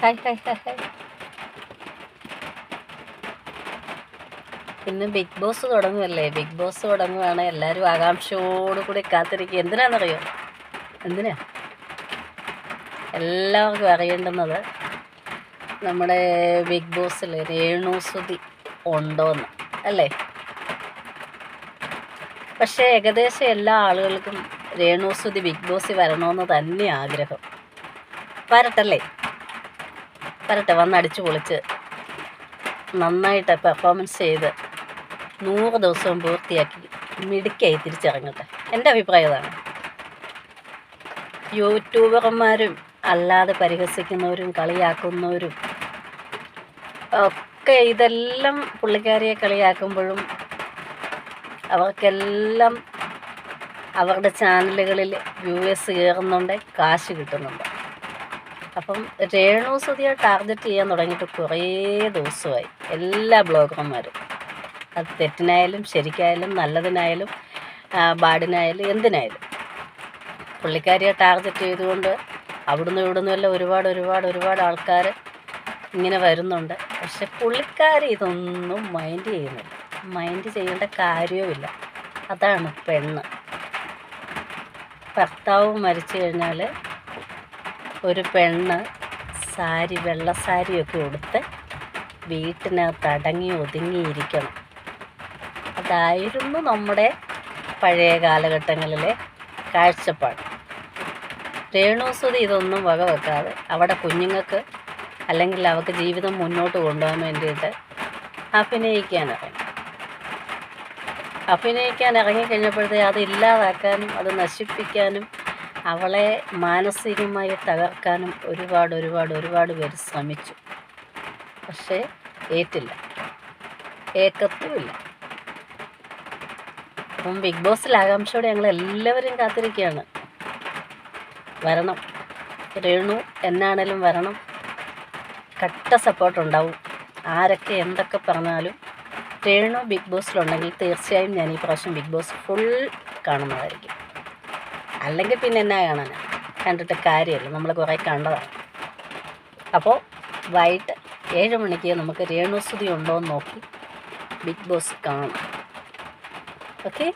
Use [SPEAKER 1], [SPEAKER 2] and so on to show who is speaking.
[SPEAKER 1] Hi hi hi ഇന്ന് Bigg Boss തുടങ്ങുമല്ലേ Bigg Boss തുടങ്ങുവാണ് എല്ലാവരും ആകാംക്ഷയോടുകൂടി കാത്തിരിക്കുക. എന്തിനാണെന്നറിയോ? എന്തിനാ? എല്ലാവർക്കും അറിയേണ്ടുന്നത് നമ്മുടെ ബിഗ് ബോസിൽ രേണുസുതി ഉണ്ടോയെന്ന് അല്ലേ? പക്ഷേ ഏകദേശം എല്ലാ ആളുകൾക്കും രേണുസുതി ബിഗ് ബോസിൽ വരണമെന്ന് തന്നെ ആഗ്രഹം വരട്ടല്ലേ വരട്ടെ വന്ന് അടിച്ചു പൊളിച്ച്. നന്നായിട്ട് പെർഫോമൻസ് ചെയ്ത് നൂറ് ദിവസവും പൂർത്തിയാക്കി മിടുക്കായി തിരിച്ചിറങ്ങട്ടെ. എന്റെ അഭിപ്രായം അതാണ് യൂട്യൂബർമാരും അല്ലാതെ പരിഹസിക്കുന്നവരും കളിയാക്കുന്നവരും ഒക്കെ ഇതെല്ലാം പുള്ളിക്കാരിയെ കളിയാക്കുമ്പോഴും അവർക്കെല്ലാം അവരുടെ ചാനലുകളിൽ വ്യൂവേഴ്സ് കയറുന്നുണ്ട് കാശ് കിട്ടുന്നുണ്ട്. അപ്പം രേണു സുധിയെ ടാർഗറ്റ് ചെയ്യാൻ തുടങ്ങിയിട്ട് കുറേ ദിവസമായി. എല്ലാ ബ്ലോഗർമാരും അത് തെറ്റിനായാലും ശരിക്കായാലും നല്ലതിനായാലും ബാഡിനായാലും എന്തിനായാലും. പുള്ളിക്കാരിയെ ടാർഗറ്റ് ചെയ്തുകൊണ്ട് അവിടുന്ന് ഇവിടുന്ന് എല്ലാം ഒരുപാട് ഒരുപാട് ഒരുപാട് ആൾക്കാർ ഇങ്ങനെ വരുന്നുണ്ട്. പക്ഷെ പുള്ളിക്കാരി ഇതൊന്നും മൈൻഡ് ചെയ്യുന്നില്ല. മൈൻഡ് ചെയ്യേണ്ട കാര്യവുമില്ല. അതാണ് പെണ്ണ്. ഭർത്താവ് മരിച്ചു കഴിഞ്ഞാൽ ഒരു പെണ്ണ് സാരി വെള്ള സാരിയൊക്കെ ഉടുത്ത് വീട്ടിനകത്ത് അടങ്ങി ഒതുങ്ങിയിരിക്കണം. അതായിരുന്നു നമ്മുടെ പഴയ കാലഘട്ടങ്ങളിലെ കാഴ്ചപ്പാട്. രേണുസുതി ഇതൊന്നും വകവെക്കാതെ അവിടെ കുഞ്ഞുങ്ങൾക്ക് അല്ലെങ്കിൽ അവർക്ക് ജീവിതം മുന്നോട്ട് കൊണ്ടുപോകാൻ വേണ്ടിയിട്ട് അഭിനയിക്കാൻ അഭിനയിക്കാൻ ഇറങ്ങിക്കഴിഞ്ഞപ്പോഴത്തേ അത് ഇല്ലാതാക്കാനും അത് നശിപ്പിക്കാനും അവളെ മാനസികമായി തകർക്കാനും ഒരുപാട് ഒരുപാട് ഒരുപാട് പേര് ശ്രമിച്ചു. പക്ഷേ ഏറ്റില്ല. ഏക്കത്തുമില്ല. അപ്പം ബിഗ് ബോസിൽ ആകാംക്ഷയോടെ ഞങ്ങൾ എല്ലാവരും കാത്തിരിക്കുകയാണ്. വരണം. രേണു എന്നാണേലും വരണം. കട്ട സപ്പോർട്ട് ഉണ്ടാവും. ആരൊക്കെ എന്തൊക്കെ പറഞ്ഞാലും രേണു ബിഗ് ബോസിലുണ്ടെങ്കിൽ തീർച്ചയായും ഞാൻ ഈ പ്രാവശ്യം ബിഗ് ബോസ് ഫുൾ കാണുന്നതായിരിക്കും. അല്ലെങ്കിൽ പിന്നെ എന്നാ കാണാൻ? കണ്ടിട്ട് കാര്യമല്ല. നമ്മൾ കുറേ കണ്ടതാണ്. അപ്പോൾ വൈകിട്ട് ഏഴ് മണിക്ക് നമുക്ക് രേണുസ്തുതി ഉണ്ടോ എന്ന് നോക്കി ബിഗ് ബോസ് കാണാം. ഓക്കെ?